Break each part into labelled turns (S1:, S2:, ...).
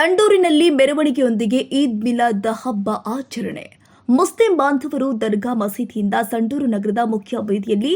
S1: ಸಂಡೂರಿನಲ್ಲಿ ಮೆರವಣಿಗೆಯೊಂದಿಗೆ ಈದ್ ಮಿಲಾದ್ ಹಬ್ಬ ಆಚರಣೆ. ಮುಸ್ಲಿಂ ಬಾಂಧವರು ದರ್ಗಾ ಮಸೀದಿಯಿಂದ ಸಂಡೂರು ನಗರದ ಮುಖ್ಯ ಬೀದಿಯಲ್ಲಿ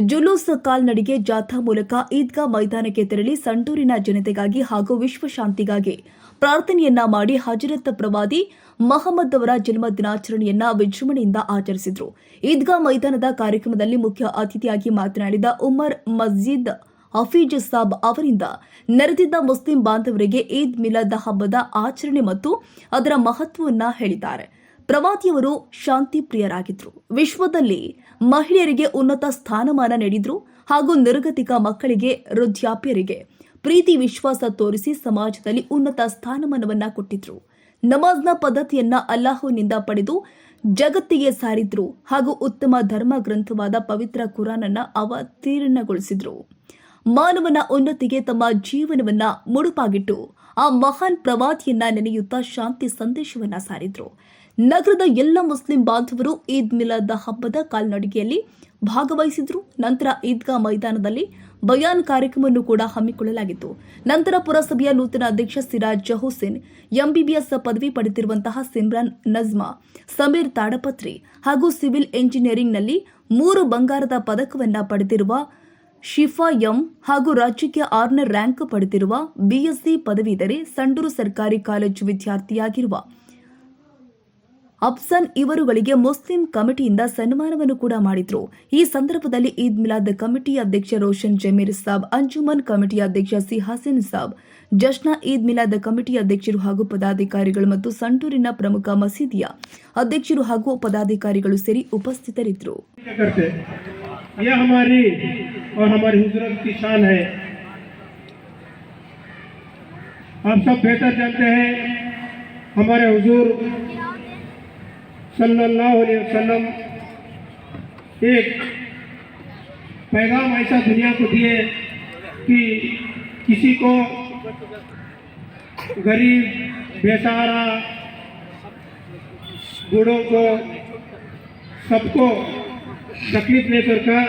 S1: ಜುಲೂಸ್ ಕಾಲ್ನಡಿಗೆ ಜಾಥಾ ಮೂಲಕ ಈದ್ಗಾ ಮೈದಾನಕ್ಕೆ ತೆರಳಿ ಸಂಡೂರಿನ ಜನತೆಗಾಗಿ ಹಾಗೂ ವಿಶ್ವಶಾಂತಿಗಾಗಿ ಪ್ರಾರ್ಥನೆಯನ್ನ ಮಾಡಿ ಹಜರತ್ ಪ್ರವಾದಿ ಮಹಮ್ಮದ್ ಅವರ ಜನ್ಮ ದಿನಾಚರಣೆಯನ್ನ ವಿಜೃಂಭಣೆಯಿಂದ ಆಚರಿಸಿದರು. ಈದ್ಗಾ ಮೈದಾನದ ಕಾರ್ಯಕ್ರಮದಲ್ಲಿ ಮುಖ್ಯ ಅತಿಥಿಯಾಗಿ ಮಾತನಾಡಿದ ಉಮರ್ ಮಸ್ಜಿದ್ ಹಫೀಜ್ ಸಾಬ್ ಅವರಿಂದ ನೆರೆದಿದ್ದ ಮುಸ್ಲಿಂ ಬಾಂಧವರಿಗೆ ಈದ್ ಮಿಲಾದ್ ಹಬ್ಬದ ಆಚರಣೆ ಮತ್ತು ಅದರ ಮಹತ್ವವನ್ನು ಹೇಳಿದ್ದಾರೆ. ಪ್ರವಾದಿಯವರು ಶಾಂತಿ ಪ್ರಿಯರಾಗಿದ್ರು. ವಿಶ್ವದಲ್ಲಿ ಮಹಿಳೆಯರಿಗೆ ಉನ್ನತ ಸ್ಥಾನಮಾನ ನೀಡಿದ್ರು ಹಾಗೂ ನಿರ್ಗತಿಕ ಮಕ್ಕಳಿಗೆ, ವೃದ್ಧಾಪ್ಯರಿಗೆ ಪ್ರೀತಿ ವಿಶ್ವಾಸ ತೋರಿಸಿ ಸಮಾಜದಲ್ಲಿ ಉನ್ನತ ಸ್ಥಾನಮಾನವನ್ನ ಕೊಟ್ಟಿದ್ರು. ನಮಾಜ್ನ ಪದ್ಧತಿಯನ್ನ ಅಲ್ಲಾಹುವಿನಿಂದ ಪಡೆದು ಜಗತ್ತಿಗೆ ಸಾರಿದ್ರು ಹಾಗೂ ಉತ್ತಮ ಧರ್ಮ ಗ್ರಂಥವಾದ ಪವಿತ್ರ ಕುರಾನನ್ನ ಅವತೀರ್ಣಗೊಳಿಸಿದ್ರು. ಮಾನವನ ಉನ್ನತಿಗೆ ತಮ್ಮ ಜೀವನವನ್ನ ಮುಡುಪಾಗಿಟ್ಟು ಆ ಮಹಾನ್ ಪ್ರವಾದಿಯನ್ನ ನೆನೆಯುತ್ತಾ ಶಾಂತಿ ಸಂದೇಶವನ್ನ ಸಾರಿದ್ರು. ನಗರದ ಎಲ್ಲ ಮುಸ್ಲಿಂ ಬಾಂಧವರು ಈದ್ ಮಿಲಾದ ಹಬ್ಬದ ಕಾಲ್ನಡಿಗೆಯಲ್ಲಿ ಭಾಗವಹಿಸಿದ್ರು. ನಂತರ ಈದ್ಗಾ ಮೈದಾನದಲ್ಲಿ ಬಯಾನ್ ಕಾರ್ಯಕ್ರಮವನ್ನು ಕೂಡ ಹಮ್ಮಿಕೊಳ್ಳಲಾಗಿತ್ತು. ನಂತರ ಪುರಸಭೆಯ ನೂತನ ಅಧ್ಯಕ್ಷ ಸಿರಾಜ್ ಹುಸೇನ್, ಎಂಬಿಬಿಎಸ್ ಪದವಿ ಪಡೆದಿರುವಂತಹ ಸಿಮ್ರಾನ್ ನಜ್ಮಾ, ಸಮೀರ್ ತಾಡಪತ್ರಿ ಹಾಗೂ ಸಿವಿಲ್ ಎಂಜಿನಿಯರಿಂಗ್ನಲ್ಲಿ ಮೂರು ಬಂಗಾರದ ಪದಕವನ್ನ ಪಡೆದಿರುವ ಶಿಫಾ ಎಂ ಹಾಗೂ ರಾಜ್ಯಕ್ಕೆ ಆರ್ನರ್ ರ್ಯಾಂಕ್ ಪಡೆದಿರುವ ಬಿಎಸ್ಸಿ ಪದವೀಧರೆ ಸಂಡೂರು ಸರ್ಕಾರಿ ಕಾಲೇಜು ವಿದ್ಯಾರ್ಥಿಯಾಗಿರುವ ಅಫ್ಸನ್ ಇವರುಗಳಿಗೆ ಮುಸ್ಲಿಂ ಕಮಿಟಿಯಿಂದ ಸನ್ಮಾನವನ್ನು ಕೂಡ ಮಾಡಿದ್ರು. ಈ ಸಂದರ್ಭದಲ್ಲಿ ಈದ್ ಮಿಲಾದ್ ಕಮಿಟಿ ಅಧ್ಯಕ್ಷ ರೋಷನ್ ಜಮೀರ್ ಸಾಬ್, ಅಂಜುಮನ್ ಕಮಿಟಿ ಅಧ್ಯಕ್ಷ ಸಿ ಹಸೀನ್ ಸಾಬ್, ಜಶ್ನಾ ಈದ್ ಮಿಲಾದ್ ಕಮಿಟಿ ಅಧ್ಯಕ್ಷರು ಹಾಗೂ ಪದಾಧಿಕಾರಿಗಳು ಮತ್ತು ಸಂಡೂರಿನ ಪ್ರಮುಖ ಮಸೀದಿಯ ಅಧ್ಯಕ್ಷರು ಹಾಗೂ ಪದಾಧಿಕಾರಿಗಳು ಸೇರಿ ಉಪಸ್ಥಿತರಿದ್ದರು.
S2: یہ ہماری اور ہماری حضرت کی شان ہے۔ آپ سب بہتر جانتے ہیں۔ ہمارے حضور صلی اللہ علیہ وسلم ایک پیغام ایسا دنیا کو دیے کہ کسی کو غریب بیسارا بوڑھوں کو، سب کو تکلیف لے کر کا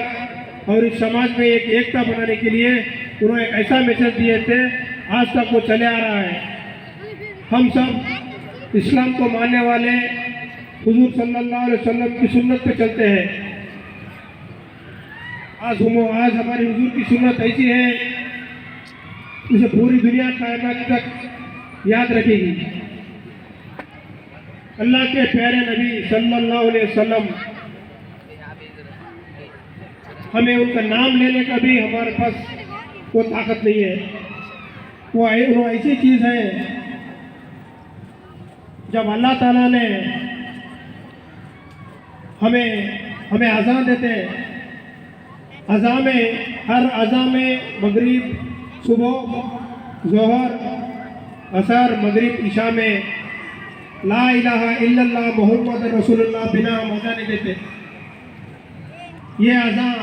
S2: اور اس سماج میں ایک ایکتا بنانے کے لیے انہوں نے ایسا میسج دیے تھے، آج تک وہ چلے آ رہا ہے۔ ہم سب اسلام کو ماننے والے حضور صلی اللہ علیہ وسلم کی سنت پہ چلتے ہیں۔ آج ہم آج ہماری حضور کی سنت ایسی ہے، اسے پوری دنیا کائنات تک یاد رکھے گی۔ اللہ کے پیارے نبی صلی اللہ علیہ وسلم ہمیں ان کا نام لینے کا بھی ہمارے پاس وہ طاقت نہیں ہے۔ وہ ایسی چیز ہے، جب اللہ تعالیٰ نے ہمیں ہمیں اذاں دیتے ہیں۔ اذاں میں، ہر اذاں میں مغرب صبح، ظہر اثر مغرب عشاء میں لا الہ الا اللہ محمد رسول اللہ بنا مزہ نہیں دیتے یہ اذاں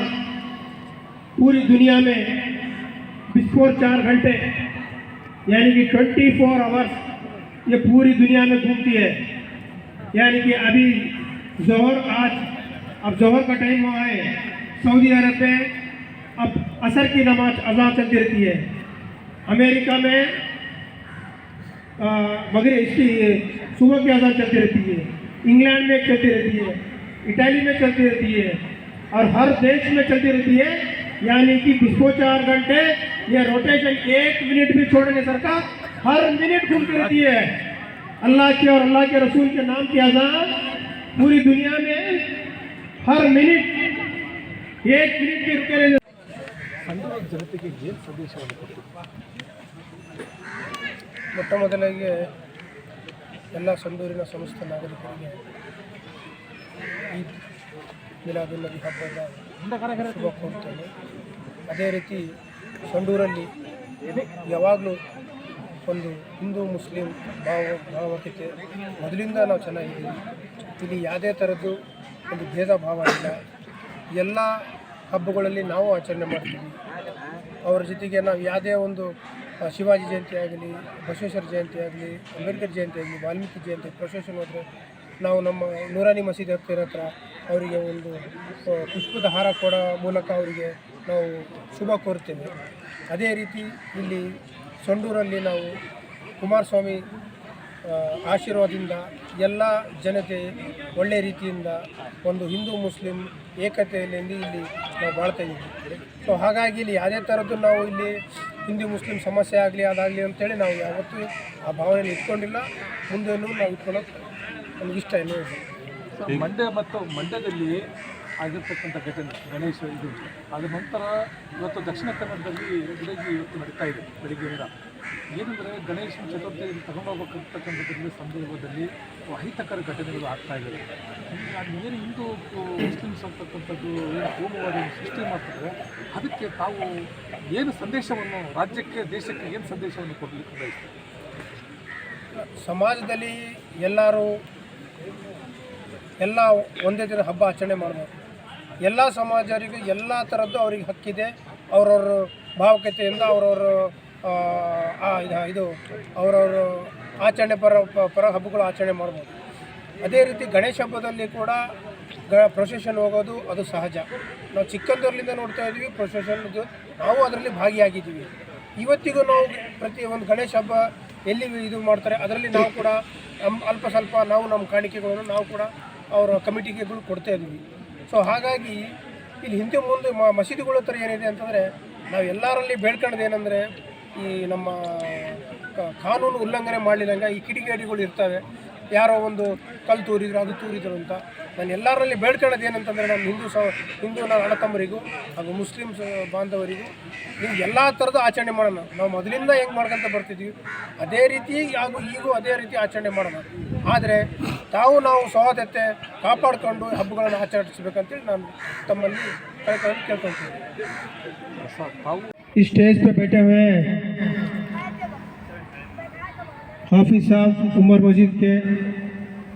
S2: پوری دنیا میں بفور چار گھنٹے یعنی کہ ٹوینٹی فور آورس یہ پوری دنیا میں گھومتی ہے۔ یعنی کہ ابھی ظہر آج، اب ظہر کا ٹائم ہوا ہے، سعودی عرب میں اب عصر کی نماز اذاں چلتی رہتی ہے۔ امریکہ میں مگر اس کی صبح کی اذان چلتی رہتی ہے۔ انگلینڈ میں چلتی رہتی ہے۔ اٹلی میں چلتی رہتی ہے۔ اور ہر دیش میں چلتی رہتی ہے۔ یعنی کہ کو چار گھنٹے یہ روٹیشن ایک منٹ بھی چھوڑنے سرکار، ہر منٹ گھومتی رہتی ہے۔ اللہ کے اور اللہ کے رسول کے نام کی اذان پوری دنیا میں ہر منٹ
S3: ایک منٹ کی رکے رہے۔ ಮೊಟ್ಟ ಅದೇ ರೀತಿ ಸಂಡೂರಲ್ಲಿ ಯಾವಾಗಲೂ ಒಂದು ಹಿಂದೂ ಮುಸ್ಲಿಂ ಭಾವ ಭಾವಕತೆ ಮೊದಲಿಂದ ನಾವು ಚೆನ್ನಾಗಿದ್ದೀವಿ. ಇಲ್ಲಿ ಯಾವುದೇ ಥರದ್ದು ಒಂದು ಭೇದ ಭಾವ ಇಲ್ಲ. ಎಲ್ಲ ಹಬ್ಬಗಳಲ್ಲಿ ನಾವು ಆಚರಣೆ ಮಾಡ್ತೀವಿ. ಅವರ ಜೊತೆಗೆ ನಾವು ಯಾವುದೇ ಒಂದು ಶಿವಾಜಿ ಜಯಂತಿ ಆಗಲಿ, ಬಸವೇಶ್ವರ ಜಯಂತಿ ಆಗಲಿ, ಅಂಬೇಡ್ಕರ್ ಜಯಂತಿ ಆಗಲಿ, ವಾಲ್ಮೀಕಿ ಜಯಂತಿ ಪ್ರೊಸೆಷನ್ ಹೋದರೆ ನಾವು ನಮ್ಮ ನೂರಾನಿ ಮಸೀದಿ ಹತ್ತಿರ ಹತ್ರ ಅವರಿಗೆ ಒಂದು ಪುಷ್ಪದ ಹಾರ ಕೊಡೋ ಮೂಲಕ ಅವರಿಗೆ ನಾವು ಶುಭ ಕೋರ್ತೇವೆ ಅದೇ ರೀತಿ ಇಲ್ಲಿ ಸೊಂಡೂರಲ್ಲಿ ನಾವು
S2: ಕುಮಾರಸ್ವಾಮಿ ಆಶೀರ್ವಾದದಿಂದ ಎಲ್ಲ ಜನತೆ ಒಳ್ಳೆ ರೀತಿಯಿಂದ ಒಂದು ಹಿಂದೂ, ಮುಸ್ಲಿಂ ಏಕತೆಯಲ್ಲಿ ಇಲ್ಲಿ ನಾವು ಬಾಳ್ತಾ ಇದ್ದೀವಿ. ಸೊ ಹಾಗಾಗಿ ಇಲ್ಲಿ ಯಾವುದೇ ಥರದ್ದು ನಾವು ಇಲ್ಲಿ ಹಿಂದೂ, ಮುಸ್ಲಿಂ ಸಮಸ್ಯೆ ಆಗಲಿ, ಅದಾಗಲಿ ಅಂತೇಳಿ ನಾವು ಯಾವತ್ತೂ ಆ ಭಾವನೆಯಲ್ಲಿ ಇಟ್ಕೊಂಡಿಲ್ಲ. ಮುಂದೇನು ನಾವು ಇಟ್ಕೊಳ್ಳೋಕೆ ನಮಗಿಷ್ಟ ಏನು
S4: ಮಂಡ್ಯ ಮತ್ತು ಮಂಡ್ಯದಲ್ಲಿ ಆಗಿರ್ತಕ್ಕಂಥ ಘಟನೆ, ಗಣೇಶ ಇದು. ಅದ ನಂತರ ಇವತ್ತು ದಕ್ಷಿಣ ಕನ್ನಡದಲ್ಲಿ ಬೆಳಗ್ಗೆ ಇವತ್ತು ನಡೀತಾ ಇದೆ ಬೆಳಗ್ಗೆಯಿಂದ ಏನಂದರೆ ಗಣೇಶನ ಚತುರ್ಥಿ ತಗೊಂಡೋಗ್ಬೇಕಂತಕ್ಕಂಥದ್ರಲ್ಲಿ ಸಂದರ್ಭದಲ್ಲಿ ಅಹಿತಕರ ಘಟನೆಗಳು ಆಗ್ತಾ ಇದೆ ಅದು ಏನು ಹಿಂದೂ ಮುಸ್ಲಿಮ್ಸ್ ಅಂತಕ್ಕಂಥದ್ದು ಏನು ಹೋಮವಾದ ಸೃಷ್ಟಿ ಮಾಡ್ತಾರೆ ಅದಕ್ಕೆ ತಾವು ಏನು ಸಂದೇಶವನ್ನು, ರಾಜ್ಯಕ್ಕೆ, ದೇಶಕ್ಕೆ ಏನು ಸಂದೇಶವನ್ನು ಕೊಡಲಿಕ್ಕೆ ಬಯಸ್ತಾರೆ?
S2: ಸಮಾಜದಲ್ಲಿ ಎಲ್ಲರೂ ಎಲ್ಲ ಒಂದೇ ದಿನ ಹಬ್ಬ ಆಚರಣೆ ಮಾಡ್ಬೋದು. ಎಲ್ಲ ಸಮಾಜರಿಗೂ ಎಲ್ಲ ಥರದ್ದು ಅವ್ರಿಗೆ ಹಕ್ಕಿದೆ. ಅವ್ರವ್ರ ಭಾವಕತೆಯಿಂದ ಅವ್ರವ್ರ ಇದು- ಅವ್ರವ್ರ ಆಚರಣೆ ಪರ ಪರ ಹಬ್ಬಗಳು ಆಚರಣೆ ಮಾಡ್ಬೋದು. ಅದೇ ರೀತಿ ಗಣೇಶ ಹಬ್ಬದಲ್ಲಿ ಕೂಡ ಗ ಪ್ರೊಸೆಷನ್ ಹೋಗೋದು ಅದು ಸಹಜ. ನಾವು ಚಿಕ್ಕಂದರ್ಲಿಂದ ನೋಡ್ತಾ ಇದ್ದೀವಿ ಪ್ರೊಸೆಷನ್ ಇದು ನಾವು ಅದರಲ್ಲಿ ಭಾಗಿಯಾಗಿದ್ದೀವಿ. ಇವತ್ತಿಗೂ ನಾವು ಪ್ರತಿ ಒಂದು ಗಣೇಶ ಹಬ್ಬ ಎಲ್ಲಿ ಇದು ಮಾಡ್ತಾರೆ, ಅದರಲ್ಲಿ ನಾವು ಕೂಡ ನಮ್ಮ ಅಲ್ಪ ಸ್ವಲ್ಪ ನಾವು ನಮ್ಮ ಕಾಣಿಕೆಗಳನ್ನು ನಾವು ಕೂಡ ಅವರ ಕಮಿಟಿಗೆಗಳು ಕೊಡ್ತಾ ಇದ್ವಿ ಸೊ ಹಾಗಾಗಿ ಇಲ್ಲಿ ಹಿಂದೆ ಮುಂದೆ ಮ ಮಸೀದಿಗಳ ಹತ್ರ ಏನಿದೆ ಅಂತಂದರೆ ನಾವು ಎಲ್ಲರಲ್ಲಿ ಬೇಡ್ಕೊಳ್ಳೋದು ಏನಂದರೆ ಈ ನಮ್ಮ ಕಾನೂನು ಉಲ್ಲಂಘನೆ ಮಾಡಲಿಲ್ಲಂಗೆ ಈ ಕಿಡಿಗೇಡಿಗಳು ಇರ್ತವೆ. ಯಾರೋ ಒಂದು ಕಲ್ಲು ತೂರಿದ್ರು ಅದು ತೂರಿದ್ರು ಅಂತ ನಾನು ಎಲ್ಲರಲ್ಲಿ ಬೇಡ್ಕೊಳ್ಳೋದು ಏನಂತಂದರೆ ನಮ್ಮ ಹಿಂದೂ ಸ ಹಿಂದೂ ನನ್ನ ಅಣ್ಣ ತಮ್ಮರಿಗೂ ಹಾಗೂ ಮುಸ್ಲಿಮ್ಸ್ ಬಾಂಧವರಿಗೂ ನೀವು ಎಲ್ಲ ಥರದ ಆಚರಣೆ ಮಾಡೋಣ ನಾವು ಮೊದಲಿಂದ ಹೆಂಗೆ ಮಾಡ್ಕೊಂತ ಬರ್ತಿದ್ವಿ ಅದೇ ರೀತಿ ಹಾಗೂ ಈಗೂ ಅದೇ ರೀತಿ ಆಚರಣೆ ಮಾಡೋಣ ಆದರೆ ತಾವು ನಾವು ಸಹೋದತೆ ಕಾಪಾಡಿಕೊಂಡು ಹಬ್ಬಗಳನ್ನು ಆಚರಿಸ್ಬೇಕಂತೇಳಿ ನಾನು ತಮ್ಮಲ್ಲಿ ಕಳ್ಕೊಂಡು ಕೇಳ್ಕೊಳ್ತೀನಿ
S4: ಸ- ತಾವು
S5: इस स्टेज पे बैठे हुए حافظ صاحب، عمر مسجد کے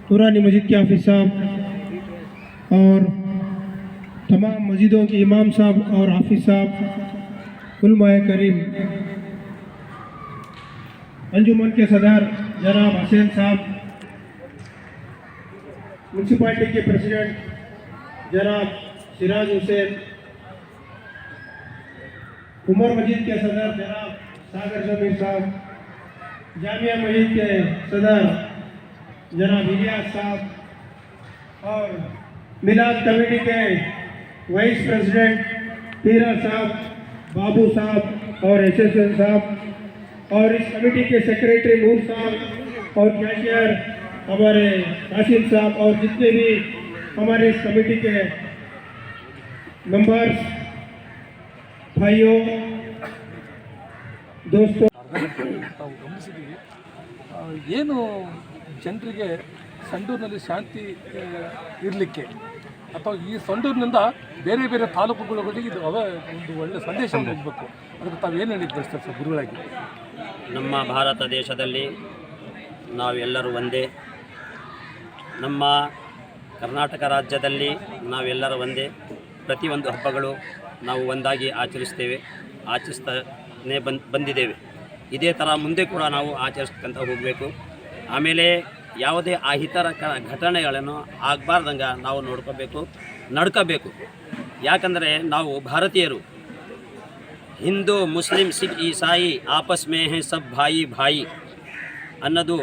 S5: قرآن مسجد کے حافظ صاحب اور تمام مسجدوں کے امام صاحب اور حافظ صاحب، علماء کریم۔ انجمن کے صدر جناب حسین صاحب منسپالٹی کے پریسیڈنٹ جناب سراج حسین، عمر مجید کے صدر جناب ساگر زمین صاحب۔ جامعہ مسجد کے صدر جناب الیاس صاحب اور ملاد کمیٹی کے وائس پریزیڈنٹ پیرا صاحب بابو صاحب اور ایس ایس ایل صاحب اور اس کمیٹی کے سیکریٹری نور صاحب اور کیشیئر ہمارے قاسم صاحب اور جتنے بھی ہمارے اس کمیٹی کے ممبرس
S4: بھائیوں دوستوں ತಾವು ಗಮನಿಸಿದ್ದೀವಿ. ಏನು ಜನರಿಗೆ ಸಂಡೂರಿನಲ್ಲಿ ಶಾಂತಿ ಇರಲಿಕ್ಕೆ? ಅಥವಾ ಈ ಸಂಡೂರಿನಿಂದ ಬೇರೆ ಬೇರೆ ತಾಲೂಕುಗಳಿಗೆ ಇದು ಅವ ಒಂದು ಒಳ್ಳೆ ಸಂದೇಶ ಹೋಗಬೇಕು ಅದಕ್ಕೆ ತಾವು ಏನು ಹೇಳಿ ಬಯಸ್ತಾರೆ ಸರ್, ಗುರುಗಳಾಗಿ?
S6: ನಮ್ಮ ಭಾರತ ದೇಶದಲ್ಲಿ ನಾವೆಲ್ಲರೂ ಒಂದೇ. ನಮ್ಮ ಕರ್ನಾಟಕ ರಾಜ್ಯದಲ್ಲಿ ನಾವೆಲ್ಲರೂ ಒಂದೇ. ಪ್ರತಿಯೊಂದು ಹಬ್ಬಗಳು ನಾವು ಒಂದಾಗಿ ಆಚರಿಸ್ತೇವೆ. ಆಚರಿಸ್ತಾನೆ ಬಂದ್, ಬಂದಿದ್ದೇವೆ. ಇದೇ ಥರ ಮುಂದೆ ಕೂಡ ನಾವು ಆಚರಿಸ್ಕೊಂತ ಹೋಗಬೇಕು. ಆಮೇಲೆ ಯಾವುದೇ ಅಹಿತರಕ ಘಟನೆಗಳನ್ನು ಆಗಬಾರ್ದಂಗೆ ನಾವು ನೋಡ್ಕೋಬೇಕು, ನಡ್ಕೋಬೇಕು. ಯಾಕಂದರೆ ನಾವು ಭಾರತೀಯರು. ಹಿಂದೂ, ಮುಸ್ಲಿಂ, ಸಿಖ್ ಈಸಾಯಿ ಆಪಸ್ ಮೇಹೆ, ಸಬ್ ಭಾಯಿ ಭಾಯಿ ಅನ್ನೋದು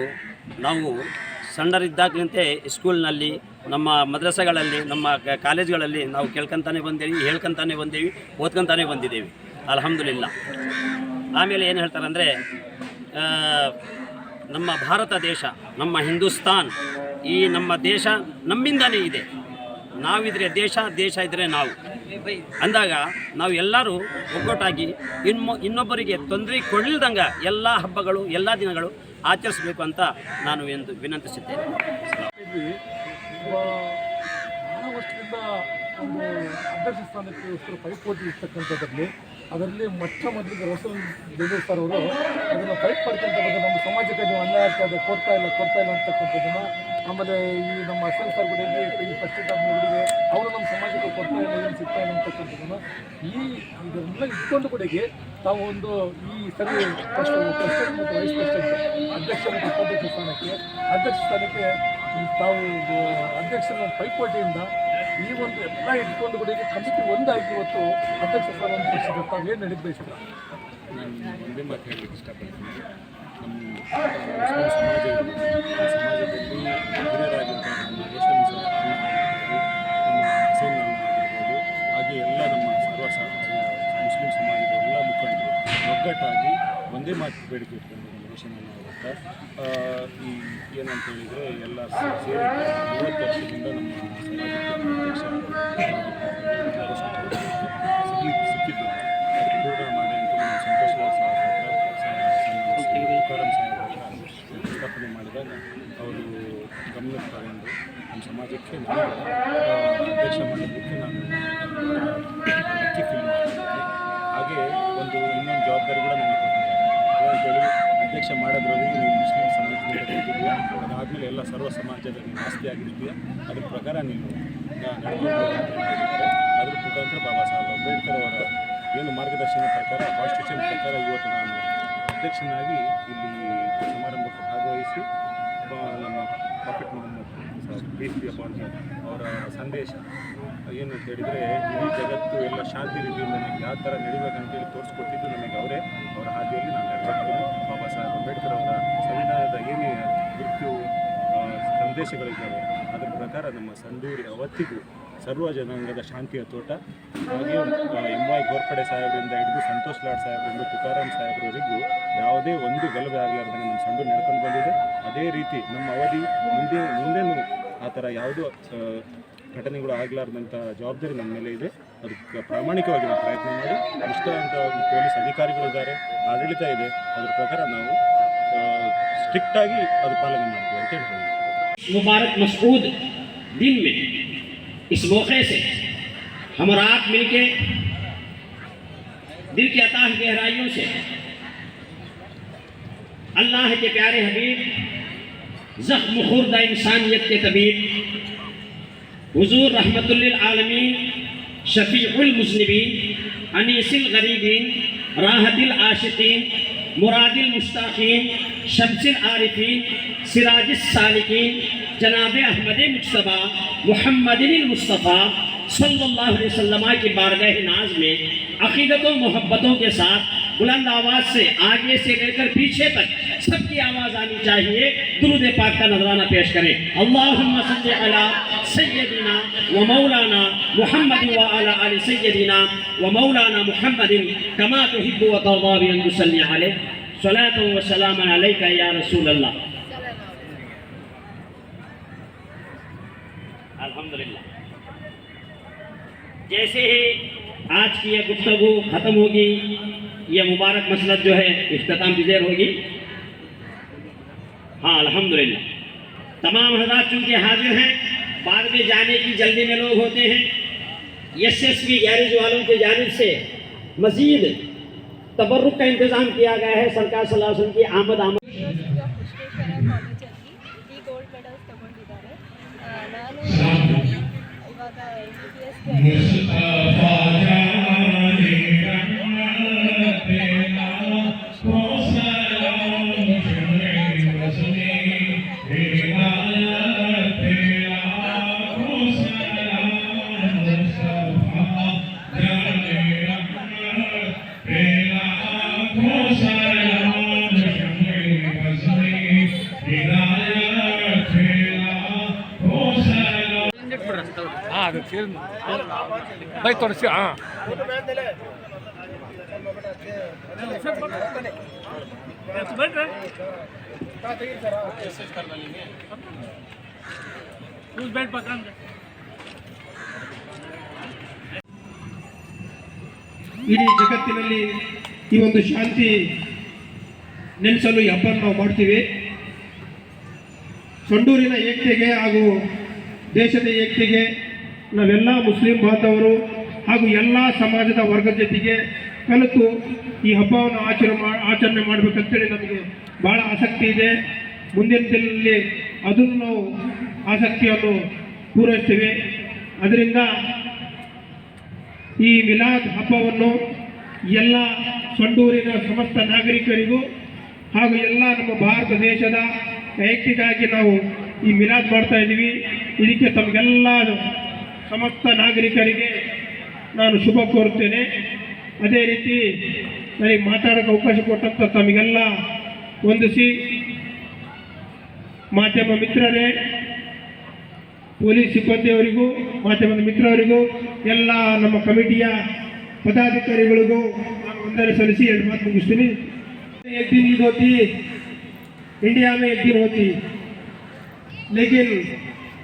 S6: ನಾವು ಸಣ್ಣರಿದ್ದಾಗಲಿಂತೆ ಸ್ಕೂಲ್ನಲ್ಲಿ, ನಮ್ಮ ಮದ್ರಸೆಗಳಲ್ಲಿ, ನಮ್ಮ ಕ- ಕಾಲೇಜ್ಗಳಲ್ಲಿ ನಾವು ಕೇಳ್ಕೊಂತಾನೆ ಬಂದೇವಿ, ಹೇಳ್ಕೊಂತಾನೆ ಬಂದೇವಿ, ಓದ್ಕೊಂತಾನೆ ಬಂದಿದ್ದೇವೆ. ಅಲ್ಹಮ್ದುಲಿಲ್ಲ. ಆಮೇಲೆ ಏನು ಹೇಳ್ತಾರೆ ಅಂದರೆ ನಮ್ಮ ಭಾರತ ದೇಶ, ನಮ್ಮ ಹಿಂದೂಸ್ತಾನ್, ಈ ನಮ್ಮ ದೇಶ ನಮ್ಮಿಂದಲೇ ಇದೆ. ನಾವಿದ್ರೆ ದೇಶ ದೇಶ ಇದ್ದರೆ ನಾವು. ಅಂದಾಗ ನಾವು ಎಲ್ಲರೂ ಒಗ್ಗಟ್ಟಾಗಿ ಇನ್ನು ಇನ್ನೊಬ್ಬರಿಗೆ ತೊಂದರೆ ಕೊಡಲಿಲ್ದಂಗೆ ಎಲ್ಲ ಹಬ್ಬಗಳು, ಎಲ್ಲ ದಿನಗಳು ಆಚರಿಸಬೇಕು ಅಂತ ನಾನು ಎಂದು ವಿನಂತಿಸುತ್ತೇನೆ.
S4: ಅಧ್ಯಕ್ಷ ಸ್ಥಾನಕ್ಕೆ ಪೈಪೋಟಿ ಇರ್ತಕ್ಕಂಥದ್ರಲ್ಲಿ ಅದರಲ್ಲಿ ಮೊಟ್ಟ ಮೊದಲಿಗೆ ರಸೂಲ್ ಬೇಗೂರ್ ಸರ್ ಅವರು ಅದನ್ನು ಫೈಟ್ ಬಗ್ಗೆ ನಮ್ಮ ಸಮಾಜಕ್ಕೆ ನೀವು ಅನ್ಯಾಯ ಆಗ್ತಾ ಇದೆ, ಕೊಡ್ತಾ ಇಲ್ಲ ಕೊಡ್ತಾ ಇಲ್ಲ ಅಂತಕ್ಕಂಥದ್ದನ್ನು ಆಮೇಲೆ ಈ ನಮ್ಮ ಅಸಲ್ ಸರ್ ಕೂಡ ಈ ಪಶ್ಚಿಮ ಹುಡುಗಿಗೆ ಅವರು ನಮ್ಮ ಸಮಾಜಕ್ಕೆ ಕೊಡ್ತಾ ಇಲ್ಲ, ಏನು ಸಿಗ್ತಾ ಇಲ್ಲ ಅಂತಕ್ಕಂಥದ್ದನ್ನು ಈ ಇದನ್ನೆಲ್ಲ ಇಟ್ಕೊಂಡು ಕೂಡಿಗೆ ತಾವು ಒಂದು ಈ ಸರಿ ಫಸ್ಟ್ ಪ್ರೆಸಿಡೆಂಟ್ ಮತ್ತು ವೈಸ್ ಪ್ರೆಸಿಡೆಂಟ್ ಅಧ್ಯಕ್ಷ ಸ್ಥಾನಕ್ಕೆ ಅಧ್ಯಕ್ಷ ಸ್ಥಾನಕ್ಕೆ ತಾವು ಅಧ್ಯಕ್ಷರ ಪೈಪೋಟಿಯಿಂದ ಈ ಒಂದು ಎಲ್ಲ ಇಟ್ಕೊಂಡು ಕೂಡ ಈಗ ಕಮಿಟಿ ಒಂದಾಗಿ ಇವತ್ತು ಅಧ್ಯಕ್ಷ ಸ್ಥಾನವನ್ನು ಪಡಿಸಿದ್ರೆ ತಾವು ಏನು ಹೇಳಿದ್ದು ಬಯಸಿದ್ರೆ
S3: ನಾನು ಒಂದೇ ಮಾತು ಹೇಳಲಿಕ್ಕೆ ಇಷ್ಟಪಡ್ತೀನಿ. ನಮ್ಮ ಸಮಾಜ ಸಮಾಜದಲ್ಲಿ ಹಿರಿಯರಾಗಿದ್ದ ನಮ್ಮ ರೇಷನ್ ಆಗಿರ್ಬೋದು, ಹಾಗೆ ಎಲ್ಲ ನಮ್ಮ ಸರ್ವ ಮುಸ್ಲಿಂ ಸಮಾಜದ ಎಲ್ಲ ಮುಖಂಡರು ಒಗ್ಗಟ್ಟಾಗಿ ಒಂದೇ ಮಾತು ಬೇಡಿಕೆ ಇಟ್ಕೊಂಡು ನಮ್ಮ ರೇಷನ್ ಈ ಏನಂತ ಹೇಳಿದರೆ ಎಲ್ಲ ಸೇರಿ ಮೂವತ್ತು ವರ್ಷದಿಂದ ನಮ್ಮ ಸಿಕ್ಕಿದ್ದು ಅದು ಪೂರ್ಣ ಮಾಡಿ ಅಂತ ನಾವು ಸಂತೋಷ್ ಲಾಲ್ ಸಾಹೇಬ್ ಹತ್ರ ಸ- ಸ- ತುಕಾರಾಮ್ ಸಾಹೇಬ್ ಹತ್ರ ಪ್ರಸ್ತಾಪನೆ ಮಾಡಿದಾಗ ಅವರು ಗಮನಕ್ಕೆ ತಗೊಂಡು ನಮ್ಮ ಸಮಾಜಕ್ಕೆ ನಾನು ಅಧ್ಯಕ್ಷ ಮಾಡೋದ್ರೊಳಗೆ ನೀವು ಮುಸ್ಲಿಂ ಸಮಾಜದಿಂದ ಅದಾದಮೇಲೆ ಎಲ್ಲ ಸರ್ವ ಸಮಾಜದ ಆಸ್ತಿ ಆಗಿರ್ತೀಯ ಅದ್ರ ಪ್ರಕಾರ ನೀವು ಅದ್ರ ಮುಖಾಂತರ ಬಾಬಾ ಸಾಹೇಬ್ ಅಂಬೇಡ್ಕರ್ ಅವರ ಏನು ಮಾರ್ಗದರ್ಶನ ಪ್ರಕಾರ ಕಾನ್ಸ್ಟಿಟ್ಯೂಷನ್ ಪ್ರಕಾರ ಇವತ್ತು ನಾನು ಅಧ್ಯಕ್ಷನಾಗಿ ಇಲ್ಲಿ ಸಮಾರಂಭಕ್ಕೆ ಭಾಗವಹಿಸಿ ನಮ್ಮ ಪ್ರಾಫಿಟ್ ಮೊಹಮ್ಮದ್ ಪೀಸ್ ಅಪಾನ್ ಅವರ ಸಂದೇಶ ಏನು ಹೇಳಿದರೆ, ಇಡೀ ಜಗತ್ತು ಎಲ್ಲ ಶಾಂತಿ ರೀತಿಯಿಂದ ನಮಗೆ ಯಾವ ಥರ ನಡಿಬೇಕಂತೇಳಿ ತೋರಿಸ್ಕೊಟ್ಟಿದ್ದು ನಮಗೆ ಅವರೇ. ಸಂದೇಶಗಳಿದ್ದಾವೆ. ಅದರ ಪ್ರಕಾರ ನಮ್ಮ ಸಂಡೂರಿ ಅವತ್ತಿಗೂ ಸರ್ವ ಜನಾಂಗದ ಶಾಂತಿಯ ತೋಟ. ಹಾಗೆ ಎಂ ವೈ ಗೋರ್ಪಡೆ ಸಾಹೇಬರಿಂದ ಹಿಡಿದು ಸಂತೋಷ್ ಲಾಡ್ ಸಾಹೇಬರಿಂದ ತುಕಾರಾಮ್ ಸಾಹೇಬ್ರವರೆಗೂ ಯಾವುದೇ ಒಂದು ಗಲಭೆ ಆಗಲಾರ್ದಂಗೆ ನಮ್ಮ ಸಂಡು ನಡ್ಕೊಂಡು ಬಂದಿದೆ. ಅದೇ ರೀತಿ ನಮ್ಮ ಅವಧಿ ಮುಂದೆ, ಮುಂದೆನೂ ಆ ಥರ ಯಾವುದೋ ಘಟನೆಗಳು ಆಗಲಾರ್ದಂಥ ಜವಾಬ್ದಾರಿ ನಮ್ಮ ಮೇಲೆ ಇದೆ. ಅದಕ್ಕೆ ಪ್ರಾಮಾಣಿಕವಾಗಿ ನಾವು ಪ್ರಯತ್ನ ಮಾಡಿ, ನಿಷ್ಠಾವಂತವಾಗಿ ಪೊಲೀಸ್ ಅಧಿಕಾರಿಗಳಿದ್ದಾರೆ ಆಡಳಿತ ಇದೆ. ಅದ್ರ ಪ್ರಕಾರ ನಾವು ಸ್ಟ್ರಿಕ್ಟಾಗಿ ಅದು ಪಾಲನೆ ಮಾಡ್ತೀವಿ ಅಂತ ಹೇಳ್ಬೋದು.
S6: مبارک مسعود دن میں اس موقع سے ہم اور آپ مل کے دل کے عطا گہرائیوں سے اللہ کے پیارے حبیب، زخم خوردہ انسانیت کے طبیب، حضور رحمت للعالمین، شفیع المذنبین، انیس الغریبین، راحت العاشقین، مراد المشتاقین شمس العارفین، سراج السالکین، جناب احمد مصطفیٰ محمد المصطفیٰ صلی اللہ علیہ وسلم کی بارگاہ ناز میں عقیدت و محبتوں کے ساتھ بلند آواز سے آگے سے لے کر پیچھے تک سب کی آواز آنی چاہیے، درود پاک کا نظرانہ پیش کریں۔ اللہم صلی علی سیدنا و مولانا محمد و علی علی سیدنا و مولانا محمد کما تحب و ترضا بین صلی علیہ صلاة و سلام علیکہ یا رسول اللہ الحمدللہ. جیسے ہی آج کی یہ گفتگو ختم ہوگی، یہ مبارک مسلط جو ہے، اختتام زیر ہوگی۔ ہاں الحمدللہ۔ تمام حضرات چونکہ حاضر ہیں، بعد میں جانے کی جلدی میں لوگ ہوتے ہیں۔ یس ایس پی گیارج والوں کی جانب سے مزید تبرک کا انتظام کیا گیا ہے
S7: سرکار صلی اللہ علیہ وسلم کی آمد آمد ನಾನು ಇವಾಗ
S3: ಬೈಕ್ ತೋರಿಸಿ, ಹಾಂ.
S2: ಇಡೀ ಜಗತ್ತಿನಲ್ಲಿ ಈ ಒಂದು ಶಾಂತಿ ನೆಲೆಸಲು ಈ ನಾವು ಮಾಡ್ತೀವಿ. ಸಂಡೂರಿನ ಏಕತೆಗೆ ಹಾಗೂ ದೇಶದ ಏಕತೆಗೆ ನಾವೆಲ್ಲ ಮುಸ್ಲಿಂ ಬಾಂಧವರು ಹಾಗೂ ಎಲ್ಲ ಸಮಾಜದ ವರ್ಗದ ಜೊತೆಗೆ ಕಲಿತು ಈ ಹಬ್ಬವನ್ನು ಆಚರಣೆ ಮಾ ಆಚರಣೆ ಮಾಡಬೇಕಂತೇಳಿ ನಮಗೆ ಭಾಳ ಆಸಕ್ತಿ ಇದೆ. ಮುಂದಿನ ದಿನದಲ್ಲಿ ಅದನ್ನು ನಾವು ಆಸಕ್ತಿಯನ್ನು ಪೂರೈಸ್ತೇವೆ. ಅದರಿಂದ ಈ ಮಿಲಾದ್ ಹಬ್ಬವನ್ನು ಎಲ್ಲ ಸಂಡೂರಿನ ಸಮಸ್ತ ನಾಗರಿಕರಿಗೂ ಹಾಗೂ ಎಲ್ಲ ನಮ್ಮ ಭಾರತ ದೇಶದ ಐಕ್ಯಗಾಗಿ ನಾವು ಈ ಮಿಲಾದ್ ಮಾಡ್ತಾ ಇದ್ದೀವಿ. ಇದಕ್ಕೆ ತಮಗೆಲ್ಲ ಸಮಸ್ತ ನಾಗರಿಕರಿಗೆ ನಾನು ಶುಭ ಕೋರ್ತೇನೆ ಅದೇ ರೀತಿ ನನಗೆ ಮಾತಾಡೋಕೆ ಅವಕಾಶ ಕೊಟ್ಟಂಥ ತಮಗೆಲ್ಲ ವಂದಿಸಿ ಮಾಧ್ಯಮ ಮಿತ್ರರೇ, ಪೊಲೀಸ್ ಸಿಬ್ಬಂದಿಯವರಿಗೂ, ಮಾಧ್ಯಮದ ಮಿತ್ರರಿಗೂ, ಎಲ್ಲ ನಮ್ಮ ಕಮಿಟಿಯ ಪದಾಧಿಕಾರಿಗಳಿಗೂ ನಾನು ಒಂದನೇ ಸಲ್ಲಿಸಿ ಎರಡು ಮಾತು ಮುಗಿಸ್ತೀನಿ. ಎಕ್ದಿನ ಹೋತಿ ಇಂಡಿಯಾ ಮೇ ಹೋತಿ ಲೇಕಿನ್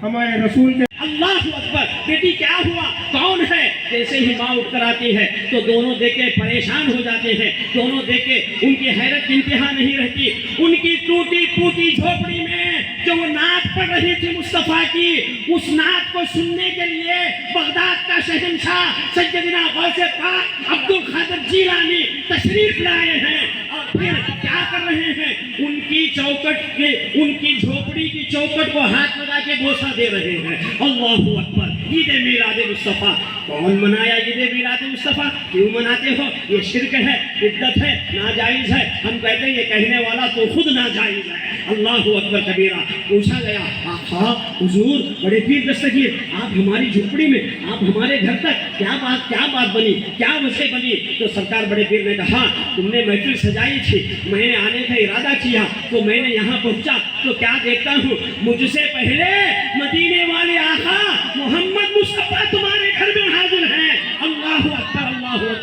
S6: ಹಮಾಯ ರಸೂಲ್ اللہ اکبر۔ بیٹی، کیا ہوا؟ کون ہے؟ جیسے ہی ماں اٹھ کر آتی ہے تو دونوں دیکھے پریشان ہو جاتے ہیں۔ دونوں دیکھے ان کی حیرت انتہا نہیں رہتی۔ ان کی ٹوٹی پوٹی جھوپڑی میں جو وہ نعت پڑھ رہی تھی مصطفیٰ کی، اس نعت کو سننے کے لیے بغداد کا شہنشاہ سجدنا غوث پاک عبد الخادر جیلانی تشریف لائے ہیں۔ اور پھر کیا کر رہے ہیں؟ ان کی چوکٹ کے ان کی جھوپڑی کی چوکٹ کو ہاتھ لگا کے بوسا دے رہے ہیں۔ اللہ اکبر، عید میلاد مصطفیٰ۔ کون منایا عید میلاد مصطفیٰ؟ کیوں مناتے ہو؟ یہ شرک ہے، عدت ہے، ناجائز ہے۔ ہم کہتے ہیں یہ کہنے والا تو خود ناجائز ہے۔ اللہ اکبر کبیرہ پوچھا گیا آخا حضور بڑے پیر دستگیر آپ ہماری جھوپڑی میں آپ ہمارے گھر تک کیا بات کیا بات بنی کیا وجہ بنی تو سرکار بڑے پیر نے کہا تم نے محفل سجائی تھی میں نے آنے کا ارادہ کیا تو میں نے یہاں پہنچا تو کیا دیکھتا ہوں مجھ سے پہلے مدینے والے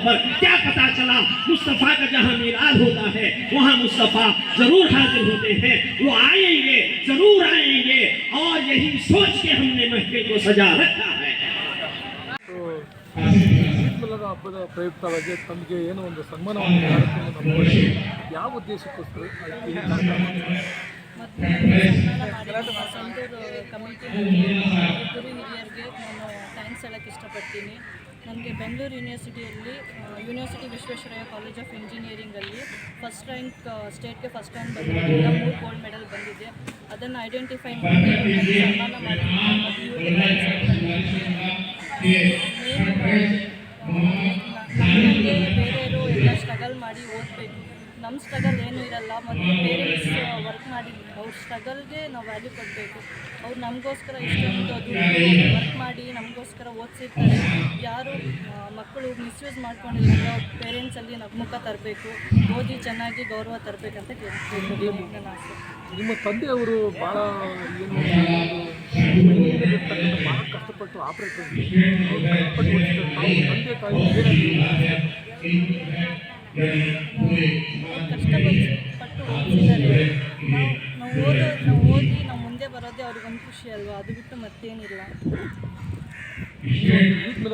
S6: پر کیا پتا چلا مصطفیٰ کا جہاں میلاد ہوتا ہے وہاں مصطفیٰ ضرور حاضر ہوتے ہیں۔ وہ آئیں گے ضرور آئیں گے اور یہی سوچ کے ہم نے محفل کو سجا
S4: رکھا ہے۔ ಪ್ರಯುಕ್ತವಾಗಿ ತಮಗೆ ಏನೋ ಒಂದು ಸನ್ಮಾನವನ್ನು ಯಾವ ಉದ್ದೇಶಕ್ಕೋಸ್ಕರ
S7: ಹಿರಿಯರಿಗೆ ನಾನು ಥ್ಯಾಂಕ್ಸ್ ಹೇಳಕ್ಕೆ ಇಷ್ಟಪಡ್ತೀನಿ ನನಗೆ ಬೆಂಗಳೂರು ಯೂನಿವರ್ಸಿಟಿಯಲ್ಲಿ ಯೂನಿವರ್ಸಿಟಿ ವಿಶ್ವೇಶ್ವರಯ್ಯ ಕಾಲೇಜ್ ಆಫ್ ಇಂಜಿನಿಯರಿಂಗಲ್ಲಿ ಫಸ್ಟ್ ರ್ಯಾಂಕ್ ಸ್ಟೇಟ್ಗೆ ಫಸ್ಟ್ ರ್ಯಾಂಕ್ ಬಂದಿದ್ದರಿಂದ ಮೂರು ಗೋಲ್ಡ್ ಮೆಡಲ್ ಬಂದಿದೆ ಅದನ್ನು ಐಡೆಂಟಿಫೈ ಮಾಡಿ ಸನ್ಮಾನ ಮಾಡಿ ಬೇರೆಯವರು ಎಲ್ಲ ಸ್ಟ್ರಗಲ್ ಮಾಡಿ ಓದಬೇಕು ನಮ್ಮ ಸ್ಟ್ರಗಲ್ ಏನೂ ಇರಲ್ಲ ಮತ್ತು ಪೇರೆಂಟ್ಸ್ ವರ್ಕ್ ಮಾಡಿ ಅವ್ರ ಸ್ಟ್ರಗಲ್ಗೆ ನಾವು ವ್ಯಾಲ್ಯೂ ಕೊಡಬೇಕು. ಅವ್ರು ನಮಗೋಸ್ಕರ ಇಷ್ಟೊಂದು ವರ್ಕ್ ಮಾಡಿ ನಮಗೋಸ್ಕರ ಓದಿಸಿರ್ತಾರೆ. ಯಾರು ಮಕ್ಕಳು ಮಿಸ್ಯೂಸ್ ಮಾಡ್ಕೊಂಡಿಲ್ಲ ಅವ್ರ ಪೇರೆಂಟ್ಸಲ್ಲಿ ನಗ್ಮುಖ ತರಬೇಕು, ಓದಿ ಚೆನ್ನಾಗಿ ಗೌರವ ತರಬೇಕಂತ ಕೇಳ್ತೀವಿ ನನ್ನ ಆಸೆ.
S4: ನಿಮ್ಮ ಭಾಳ ಭಾಳ ಕಷ್ಟಪಟ್ಟು ಆಪರೇಟರ್ ತಂದೆ ತಾಯಿ
S7: ಕಷ್ಟಪಟ್ಟು ನಾವು ಓದೋ ಓದಿ ನಾವು ಮುಂದೆ ಬರೋದೇ ಅವ್ರಿಗೊಂದು ಖುಷಿ ಅಲ್ವಾ ಅದು ಬಿಟ್ಟು ಮತ್ತೇನಿಲ್ಲ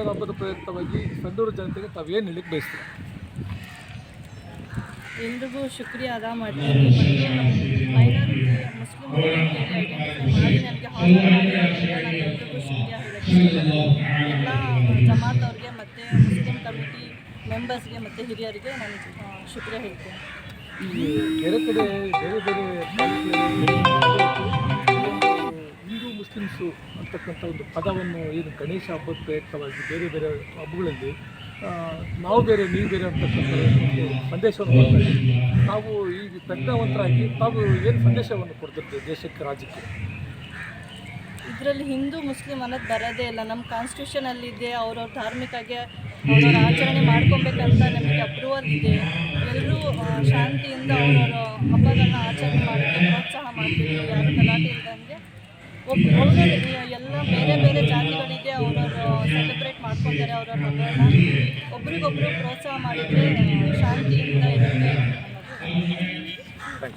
S4: ಹಬ್ಬದ ಪ್ರಯುಕ್ತವಾಗಿ ಸಂಡೂರು ಜನತೆಗೆ ತಾವೇನು ಹೇಳಿಕ್ ಬಯಸ್ತೀರಾ
S7: ಎಲ್ರಿಗೂ ಶುಕ್ರಿಯ ಅದ ಮಾಡ್ತೀವಿ ಮಾಡಿ ಹೇಳಕ್ಕೆ ಎಲ್ಲ ಅವ್ರಿಗೆ ಮತ್ತು ಮುಸ್ಲಿಂ ಕಮಿಟಿ ಮೆಂಬರ್ಸ್ಗೆ ಮತ್ತು ಹಿರಿಯರಿಗೆ ನಾನು ಶುಕ್ರ ಹೇಳ್ತೀನಿ.
S4: ಈ ಬೇರೆ ಕಡೆ ಬೇರೆ ಬೇರೆ ಹಿಂದೂ ಮುಸ್ಲಿಮ್ಸು ಅಂತಕ್ಕಂಥ ಒಂದು ಪದವನ್ನು ಏನು ಗಣೇಶ ಹಬ್ಬದ ಪ್ರಯುಕ್ತವಾಗಿ ಬೇರೆ ಬೇರೆ ಹಬ್ಬಗಳಲ್ಲಿ ನಾವು ಬೇರೆ ನೀವು ಬೇರೆ ಅಂತಕ್ಕಂಥ ಸಂದೇಶವನ್ನು ಸಂದೇಶವನ್ನು ಕೊಡ್ತಾರೆ ನಾವು ಈಗ ಪ್ರಜ್ಞಾವಂತರಾಗಿ ತಾವು ಏನು ಸಂದೇಶವನ್ನು ಕೊಡ್ತಿರ್ತೀವಿ ದೇಶಕ್ಕೆ ರಾಜ್ಯಕ್ಕೆ?
S7: ಇದರಲ್ಲಿ ಹಿಂದೂ ಮುಸ್ಲಿಂ ಅನ್ನೋದು ಬರೋದೇ ಇಲ್ಲ. ನಮ್ಮ ಕಾನ್ಸ್ಟಿಟ್ಯೂಷನಲ್ಲಿದೆ ಅವ್ರವ್ರ ಧಾರ್ಮಿಕಗೆ ಅವ್ರವ್ರ ಆಚರಣೆ ಮಾಡ್ಕೊಬೇಕಂತ ನಮಗೆ ಅಪ್ರೂವಲ್ ಇದೆ ಎಲ್ಲರೂ ಶಾಂತಿಯಿಂದ ಅವರವರ ಹಬ್ಬಗಳನ್ನ ಆಚರಣೆ ಮಾಡೋಕ್ಕೆ ಪ್ರೋತ್ಸಾಹ ಮಾಡ್ತೀವಿ. ಯಾರು ಗಲಾಟೆ ಇಲ್ಲದಂಗೆ ಒಬ್ಬ ಎಲ್ಲ ಬೇರೆ ಬೇರೆ ಜಾತಿಗಳಿಗೆ ಅವರವರು ಸೆಲೆಬ್ರೇಟ್ ಮಾಡ್ಕೊತಾರೆ ಅವರ ಹಬ್ಬಗಳನ್ನ ಒಬ್ರಿಗೊಬ್ರು ಪ್ರೋತ್ಸಾಹ ಮಾಡಿದರೆ ಶಾಂತಿಯಿಂದ